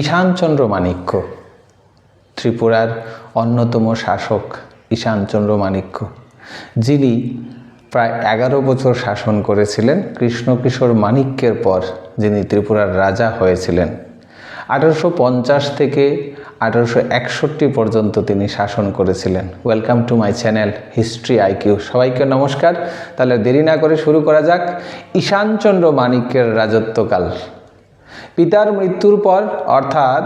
ঈশানচন্দ্র মাণিক্য, ত্রিপুরার অন্যতম শাসক ঈশানচন্দ্র মাণিক্য, যিনি প্রায় এগারো বছর শাসন করেছিলেন কৃষ্ণকিশোর মাণিক্যের পর যিনি ত্রিপুরার রাজা হয়েছিলেন। আঠারোশো পঞ্চাশ থেকে আঠারোশো একষট্টি পর্যন্ত তিনি শাসন করেছিলেন। Welcome to my channel history IQ সবাইকে নমস্কার। তাহলে দেরি না করে শুরু করা যাক। ঈশানচন্দ্র মাণিক্যের রাজত্বকাল। পিতার মৃত্যুর পর, অর্থাৎ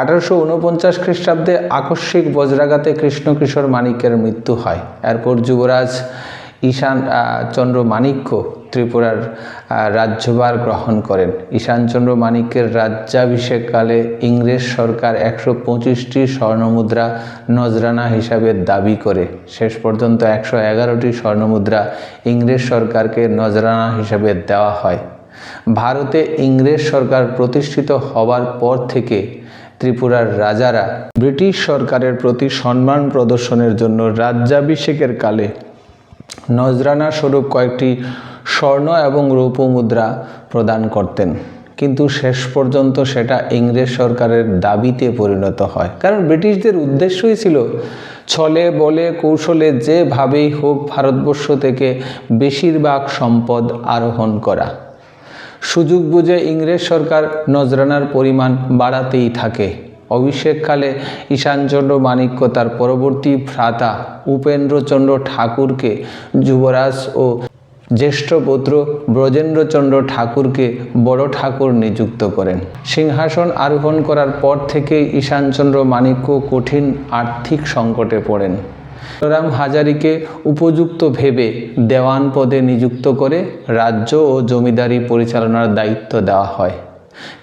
আঠারোশো উনপঞ্চাশ খ্রিস্টাব্দে আকস্মিক বজ্রাঘাতে কৃষ্ণকিশোর মাণিক্যের মৃত্যু হয়। এরপর যুবরাজ ঈশান চন্দ্র মাণিক্য ত্রিপুরার রাজ্যভার গ্রহণ করেন। ঈশানচন্দ্র মাণিক্যের রাজ্যাভিষেককালে ইংরেজ সরকার একশো পঁচিশটি স্বর্ণমুদ্রা নজরানা হিসাবে দাবি করে। শেষ পর্যন্ত একশো এগারোটি স্বর্ণমুদ্রা ইংরেজ সরকারকে নজরানা হিসাবে দেওয়া হয়। ভারতে ইংরেজ সরকার প্রতিষ্ঠিত হওয়ার পর থেকে ত্রিপুরার রাজারা ব্রিটিশ সরকারের প্রতি সম্মান প্রদর্শনের জন্য রাজ্যাভিষেকের কালে নজরানা স্বরূপ কয়েকটি স্বর্ণ এবং রৌপ্য মুদ্রা প্রদান করতেন। কিন্তু শেষ পর্যন্ত সেটা ইংরেজ সরকারের দাবিতে পরিণত হয়। কারণ ব্রিটিশদের উদ্দেশ্যই ছিল ছলে, বলে, কৌশলে যেভাবেই হোক ভারতবর্ষ থেকে বেশিরভাগ সম্পদ আরোহণ করা। সুযোগ বুঝে ইংরেজ সরকার নজরানার পরিমাণ বাড়াতেই থাকে। অভিষেককালে ঈশানচন্দ্র মাণিক্য তার পরবর্তী ভ্রাতা উপেন্দ্রচন্দ্র ঠাকুরকে, যুবরাজ ও জ্যেষ্ঠ পুত্র ব্রজেন্দ্রচন্দ্র ঠাকুরকে বড় ঠাকুর নিযুক্ত করেন। সিংহাসন আরোহণ করার পর থেকে ঈশানচন্দ্র মাণিক্য কঠিন আর্থিক সংকটে পড়েন। রাম হাজারিকে উপযুক্ত ভেবে দেওয়ান পদে নিযুক্ত করে রাজ্য ও জমিদারি পরিচালনার দায়িত্ব দেওয়া হয়।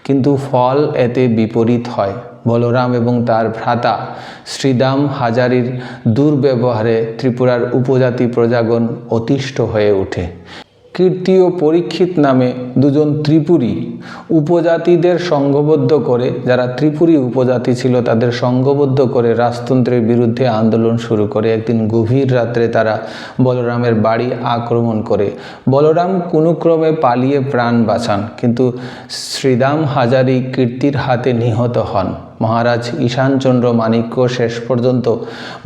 কিন্তু ফল এতে বিপরীত হয়। বলরাম এবং তার ভ্রাতা শ্রীদাম হাজারির দুর্ব্যবহারে ত্রিপুরার উপজাতি প্রজাগণ অতিষ্ঠ হয়ে ওঠে। কীর্তি ও পরীক্ষিত নামে দুজন ত্রিপুরী উপজাতিদের সংঘবদ্ধ করে, যারা ত্রিপুরী উপজাতি ছিল, তাদের সংঘবদ্ধ করে রাজতন্ত্রের বিরুদ্ধে আন্দোলন শুরু করে। একদিন গভীর রাত্রে তারা বলরামের বাড়ি আক্রমণ করে। বলরাম কোনো ক্রমে পালিয়ে প্রাণ বাঁচান, কিন্তু শ্রীদাম হাজারি কীর্তির হাতে নিহত হন। মহারাজ ঈশানচন্দ্র মাণিক্য শেষ পর্যন্ত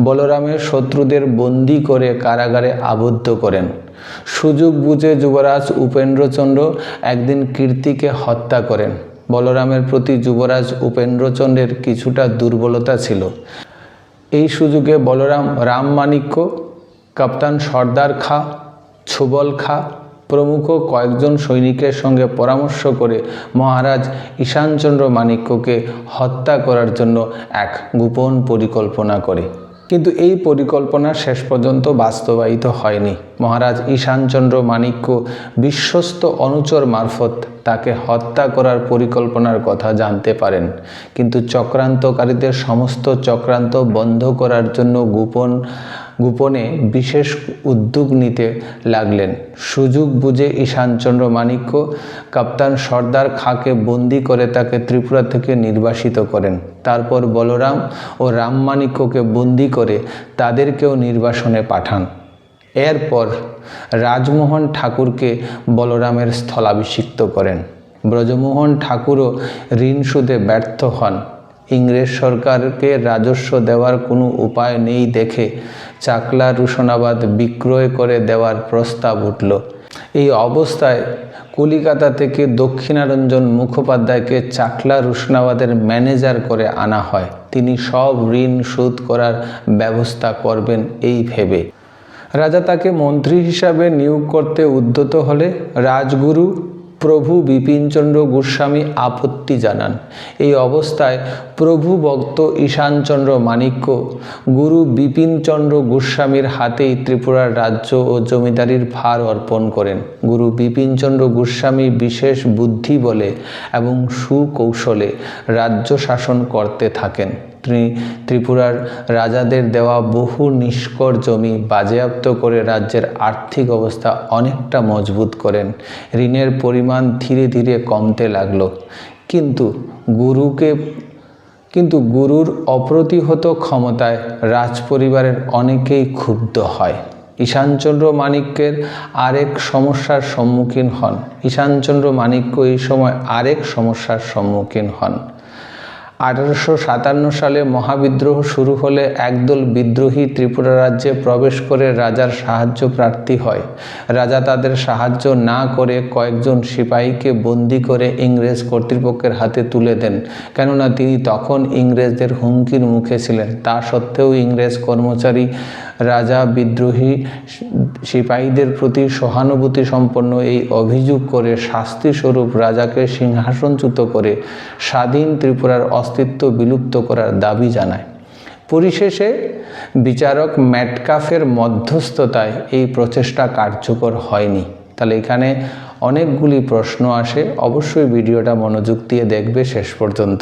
বলরামের শত্রুদের বন্দি করে কারাগারে আবদ্ধ করেন। সুযোগ বুঝে যুবরাজ উপেন্দ্রচন্দ্র একদিন কীর্তিকে হত্যা করেন। বলরামের প্রতি যুবরাজ উপেন্দ্রচন্দ্রের কিছুটা দুর্বলতা ছিল। এই সুযোগে বলরাম রাম মাণিক্য, কাপ্তান সর্দার খা, ছুবল খা, প্রমুখ কয়েকজন সৈনিকের সঙ্গে পরামর্শ করে মহারাজ ঈশানচন্দ্র মাণিক্যকে হত্যা করার জন্য এক গোপন পরিকল্পনা করে। কিন্তু এই পরিকল্পনা শেষ পর্যন্ত বাস্তবায়িত হয়নি। মহারাজ ঈশানচন্দ্র মাণিক্য বিশ্বস্ত অনুচর মারফত তাকে হত্যা করার পরিকল্পনার কথা জানতে পারেন। কিন্তু চক্রান্তকারীদের সমস্ত চক্রান্ত বন্ধ করার জন্য গোপন গোপনে বিশেষ উদ্যোগ নিতে লাগলেন। সুযোগ বুঝে ঈশানচন্দ্র মাণিক্য কাপ্তান সর্দার খাঁকে বন্দি করে তাকে ত্রিপুরা থেকে নির্বাসিত করেন। তারপর বলরাম ও রাম মাণিক্যকে বন্দি করে তাদেরকেও নির্বাসনে পাঠান। এরপর রাজমোহন ঠাকুরকে বলরামের স্থলাভিষিক্ত করেন। ব্রজমোহন ঠাকুরও ঋণ সুদে ব্যর্থ হন। ইংরেজ সরকারকে রাজস্ব দেওয়ার কোনো উপায় নেই দেখে চাকলা রুশনাবাদ বিক্রয় করে দেওয়ার প্রস্তাব উঠল। এই অবস্থায় কলিকাতা থেকে দক্ষিণারঞ্জন মুখোপাধ্যায়কে চাকলা রুশনাবাদের ম্যানেজার করে আনা হয়। তিনি সব ঋণ শোধ করার ব্যবস্থা করবেন এই ভেবে। রাজা তাকে মন্ত্রী হিসাবে নিয়োগ করতে উদ্যত হলে রাজগুরু প্রভু বিপিনচন্দ্র গোস্বামী আপত্তি জানান। এই অবস্থায় প্রভু ভক্ত ঈশানচন্দ্র মাণিক্য গুরু বিপিনচন্দ্র গোস্বামীর হাতেই ত্রিপুরার রাজ্য ও জমিদারির ভার অর্পণ করেন। গুরু বিপিনচন্দ্র গোস্বামী বিশেষ বুদ্ধি বলে এবং সুকৌশলে রাজ্য শাসন করতে থাকেন। ত্রিপুরার রাজাদের দেওয়া বহু নিষ্কর জমি বাজেয়াপ্ত করে রাজ্যের আর্থিক অবস্থা অনেকটা মজবুত করেন। ঋণের পরিমাণ ধীরে ধীরে কমতে লাগল। কিন্তু গুরুকে, কিন্তু গুরুর অপ্রতিহত ক্ষমতায় রাজপরিবারের অনেকেই ক্ষুব্ধ হয়। ঈশানচন্দ্র মাণিক্যের আরেক সমস্যার সম্মুখীন হন। ঈশানচন্দ্র মাণিক্য এই সময় আরেক সমস্যার সম্মুখীন হন। আঠারোশো সাতান্ন সালে মহাবিদ্রোহ শুরু হলে একদল বিদ্রোহী ত্রিপুরা রাজ্যে প্রবেশ করে রাজার সাহায্য প্রার্থী হয়। রাজা তাদের সাহায্য না করে কয়েকজন সিপাহীকে বন্দি করে ইংরেজ কর্তৃপক্ষের হাতে তুলে দেন, কেননা তিনি তখন ইংরেজদের হুমকির মুখে ছিলেন। তা সত্ত্বেও ইংরেজ কর্মচারী রাজা, বিদ্রোহী, সিপাহীদের প্রতি সহানুভূতি সম্পন্ন এই অভিযোগ করে শাস্তিস্বরূপ রাজাকে সিংহাসনচ্যুত করে স্বাধীন ত্রিপুরার অস্তিত্ব বিলুপ্ত করার দাবি জানায়। পরিশেষে বিচারক ম্যাটকাফের মধ্যস্থতায় এই প্রচেষ্টা কার্যকর হয়নি। তাহলে এখানে অনেকগুলি প্রশ্ন আসে, অবশ্যই ভিডিওটা মনোযোগ দিয়ে দেখবে শেষ পর্যন্ত।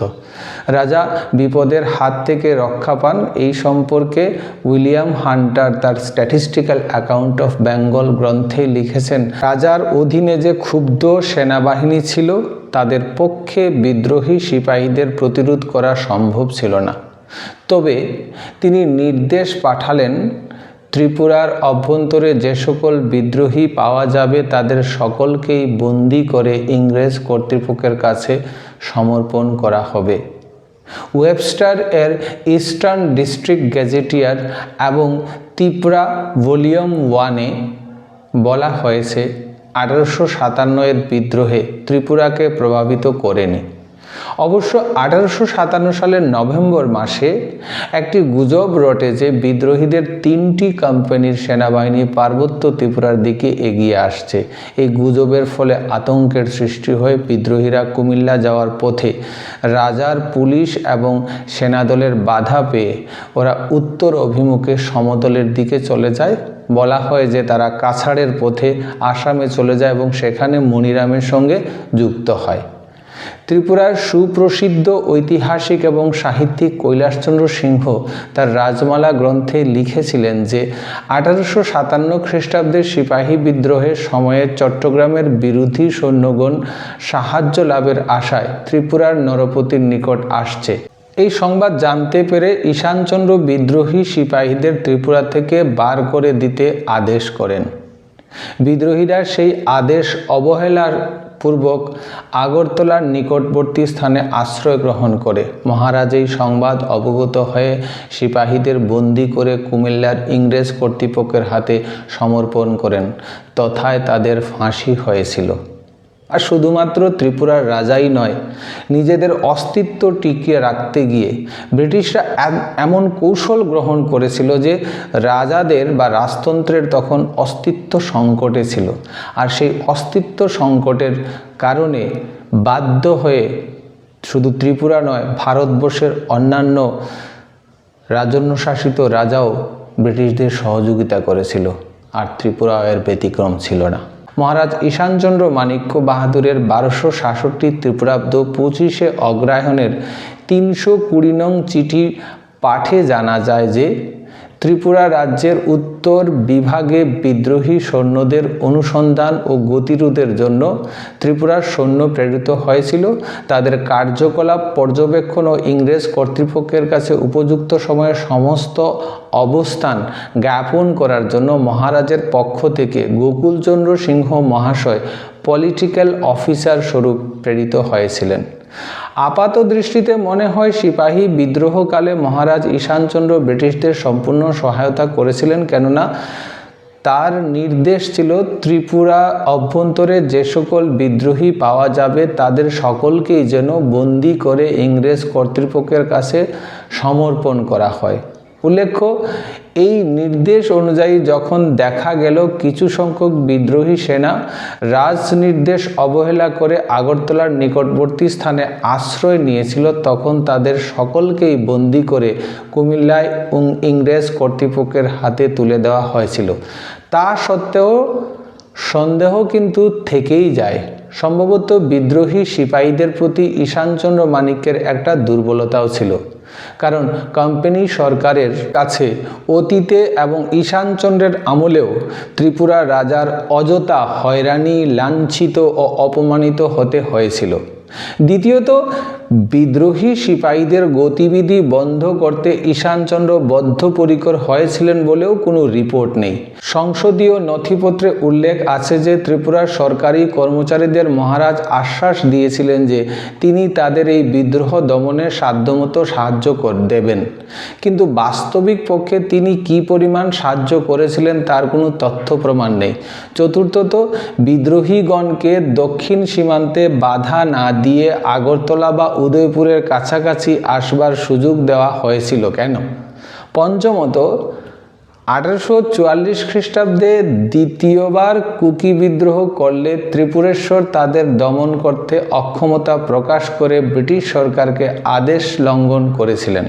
রাজা বিপদের হাত থেকে রক্ষা পান, এই সম্পর্কে উইলিয়াম হান্টার তার স্ট্যাটিস্টিক্যাল অ্যাকাউন্ট অফ বেঙ্গল গ্রন্থে লিখেছেন, রাজার অধীনে যে ক্ষুব্ধ সেনাবাহিনী ছিল, তাদের পক্ষে বিদ্রোহী সিপাহীদের প্রতিরোধ করা সম্ভব ছিল না। তবে তিনি নির্দেশ পাঠালেন ত্রিপুরার অভ্যন্তরে যে সকল বিদ্রোহী পাওয়া যাবে তাদের সকলকেই বন্দি করে ইংরেজ কর্তৃপক্ষের কাছে সমর্পণ করা হবে। ওয়েবস্টার এর ইস্টার্ন ডিস্ট্রিক্ট গ্যাজেটিয়ার এবং ত্রিপুরা ভলিউম ওয়ানে বলা হয়েছে, আঠারোশো সাতান্ন এর বিদ্রোহে ত্রিপুরাকে প্রভাবিত করেনি। অবশ্য আঠারোশো সাতান্ন সালের নভেম্বর মাসে একটি গুজব রটে যে বিদ্রোহীদের তিনটি কোম্পানির সেনাবাহিনী পার্বত্য ত্রিপুরার দিকে এগিয়ে আসছে। এই গুজবের ফলে আতঙ্কের সৃষ্টি হয়ে বিদ্রোহীরা কুমিল্লা যাওয়ার পথে রাজার পুলিশ এবং সেনাদলের বাধা পেয়ে ওরা উত্তর অভিমুখে সমতলের দিকে চলে যায়। বলা হয় যে তারা কাছাড়ের পথে আসামে চলে যায় এবং সেখানে মনিরামের সঙ্গে যুক্ত হয়। ত্রিপুরার সুপ্রসিদ্ধ ঐতিহাসিক এবং সাহিত্যিক কৈলাসচন্দ্র সিংহ তার রাজমালা গ্রন্থে লিখেছিলেন যে, আঠারোশো সাতান্ন খ্রিস্টাব্দের সিপাহী বিদ্রোহের সময়ে চট্টগ্রামের বিরোধী সৈন্যগণ সাহায্য লাভের আশায় ত্রিপুরার নরপতির নিকট আসছে। এই সংবাদ জানতে পেরে ঈশানচন্দ্র বিদ্রোহী সিপাহীদের ত্রিপুরা থেকে বার করে দিতে আদেশ করেন। বিদ্রোহীরা সেই আদেশ অবহেলার পূর্বক আগরতলার নিকটবর্তী স্থানে আশ্রয় গ্রহণ করে। মহারাজ এই সংবাদ অবগত হয়ে সিপাহীদের বন্দি করে কুমিল্লার ইংরেজ কর্তৃপক্ষের হাতে সমর্পণ করেন। তথায় তাদের ফাঁসি হয়েছিল। আর শুধুমাত্র ত্রিপুরার রাজাই নয়, নিজেদের অস্তিত্ব টিকিয়ে রাখতে গিয়ে ব্রিটিশরা এমন কৌশল গ্রহণ করেছিল যে রাজাদের বা রাজতন্ত্রের তখন অস্তিত্ব সংকটে ছিল। আর সেই অস্তিত্ব সংকটের কারণে বাধ্য হয়ে শুধু ত্রিপুরা নয়, ভারতবর্ষের অন্যান্য রাজন্যশাসিত রাজাও ব্রিটিশদের সহযোগিতা করেছিল। আর ত্রিপুরা এর ব্যতিক্রম ছিল না। মহারাজ ঈশানচন্দ্র মাণিক্য বাহাদুরের বারোশো সাতষট্টি ত্রিপুরাব্দ পঁচিশে অগ্রায়ণের তিনশো কুড়ি নং চিঠি পাঠে জানা যায় যে ত্রিপুরা রাজ্যের উত্তর বিভাগে বিদ্রোহী সৈন্যদের অনুসন্ধান ও গতিরোধের জন্য ত্রিপুরার সৈন্য প্রেরিত হয়েছিল। তাদের কার্যকলাপ পর্যবেক্ষণ ও ইংরেজ কর্তৃপক্ষের কাছে উপযুক্ত সময়ে সমস্ত অবস্থান জ্ঞাপন করার জন্য মহারাজের পক্ষ থেকে গোকুলচন্দ্র সিংহ মহাশয় পলিটিক্যাল অফিসার স্বরূপ প্রেরিত হয়েছিলেন। আপাত দৃষ্টিতে মনে হয় সিপাহী বিদ্রোহকালে মহারাজ ঈশানচন্দ্র ব্রিটিশদের সম্পূর্ণ সহায়তা করেছিলেন, কেননা তার নির্দেশ ছিল ত্রিপুরা অভ্যন্তরে যে সকল বিদ্রোহী পাওয়া যাবে তাদের সকলকেই যেন বন্দি করে ইংরেজ কর্তৃপক্ষের কাছে সমর্পণ করা হয়। উল্লেখ্য, এই নির্দেশ অনুযায়ী যখন দেখা গেল কিছু সংখ্যক বিদ্রোহী সেনা রাজ নির্দেশ অবহেলা করে আগরতলার নিকটবর্তী স্থানে আশ্রয় নিয়েছিল, তখন তাদের সকলকেই বন্দি করে কুমিল্লায় ইংরেজ কর্তৃপক্ষের হাতে তুলে দেওয়া হয়েছিল। তা সত্ত্বেও সন্দেহ কিন্তু থেকেই যায়। সম্ভবত বিদ্রোহী সিপাহীদের প্রতি ঈশানচন্দ্র মানিক্যের একটা দুর্বলতাও ছিল। কারণ কোম্পানি সরকারের কাছে অতীতে এবং ঈশানচন্দ্রের আমলেও ত্রিপুরা রাজার অযথা হয়রানি, লাঞ্ছিত ও অপমানিত হতে হয়েছিল। দ্বিতীয়ত বিদ্রোহী সিপাহীদের গতিবিধি বন্ধ করতে ঈশানচন্দ্র বদ্ধপরিকর হয়েছিলেন বলেও কোনো রিপোর্ট নেই। সংসদীয় নথিপত্রে উল্লেখ আছে যে, ত্রিপুরার সরকারি কর্মচারীদের মহারাজ আশ্বাস দিয়েছিলেন যে, তিনি তাদের এই বিদ্রোহ দমনে সাধ্যমতো সাহায্য কর, দেবেন। কিন্তু বাস্তবিক পক্ষে তিনি কি পরিমাণ সাহায্য করেছিলেন তার কোনো তথ্য প্রমাণ নেই। চতুর্থত, বিদ্রোহীগণকে দক্ষিণ সীমান্তে বাধা না দিয়ে আগরতলা বা উদয়পুরের কাছাকাছি আসবার সুযোগ দেওয়া হয়েছিল কেন? পঞ্চমত, আঠারোশো চুয়াল্লিশ খ্রিস্টাব্দে দ্বিতীয়বার কুকি বিদ্রোহ করলে ত্রিপুরেশ্বর তাদের দমন করতে অক্ষমতা প্রকাশ করে ব্রিটিশ সরকারকে আদেশ লঙ্ঘন করেছিলেন।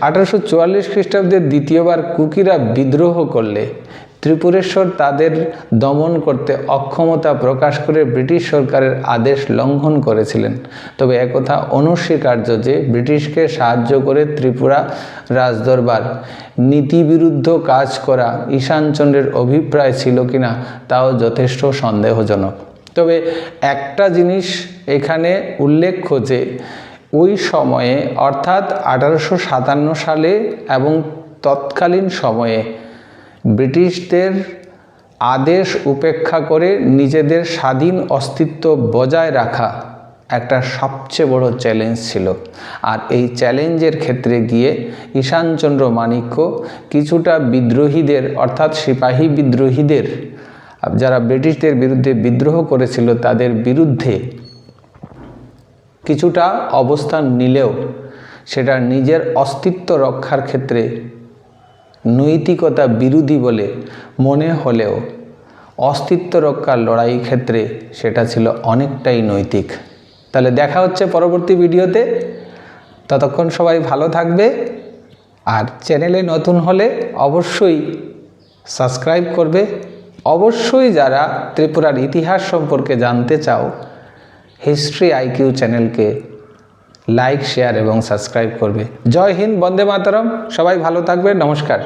আঠারোশো চুয়াল্লিশ খ্রিস্টাব্দে দ্বিতীয়বার কুকিরা বিদ্রোহ করলে ত্রিপুরেশ্বর তাদের দমন করতে অক্ষমতা প্রকাশ করে ব্রিটিশ সরকারের আদেশ লঙ্ঘন করেছিলেন। তবে একথা অনস্বীকার্য যে ব্রিটিশকে সাহায্য করে ত্রিপুরা রাজদরবার নীতিবিরুদ্ধ কাজ করা ঈশানচন্দ্রের অভিপ্রায় ছিল কিনা তাও যথেষ্ট সন্দেহজনক। তবে একটা জিনিস এখানে উল্লেখ্য যে ওই সময়ে অর্থাৎ আঠারোশো সাতান্ন সালে এবং তৎকালীন সময়ে ব্রিটিশদের আদেশ উপেক্ষা করে নিজেদের স্বাধীন অস্তিত্ব বজায় রাখা একটা সবচেয়ে বড় চ্যালেঞ্জ ছিল। আর এই চ্যালেঞ্জের ক্ষেত্রে গিয়ে ঈশানচন্দ্র মাণিক্য কিছুটা বিদ্রোহীদের, অর্থাৎ সিপাহী বিদ্রোহীদের, যারা ব্রিটিশদের বিরুদ্ধে বিদ্রোহ করেছিল, তাদের বিরুদ্ধে কিছুটা অবস্থান নিলেও সেটা নিজের অস্তিত্ব রক্ষার ক্ষেত্রে নৈতিকতা বিরোধী বলে মনে হলেও অস্তিত্ব রক্ষার লড়াই ক্ষেত্রে সেটা ছিল অনেকটাই নৈতিক। তাহলে দেখা হচ্ছে পরবর্তী ভিডিওতে। ততক্ষণ সবাই ভালো থাকবে আর চ্যানেলে নতুন হলে অবশ্যই সাবস্ক্রাইব করবে। অবশ্যই যারা ত্রিপুরার ইতিহাস সম্পর্কে জানতে চাও, হিস্ট্রি আইকিউ চ্যানেলকে লাইক শেয়ার এবং সাবস্ক্রাইব করবে। জয় হিন্দ বন্দে মাতরম। সবাই ভালো থাকবে নমস্কার।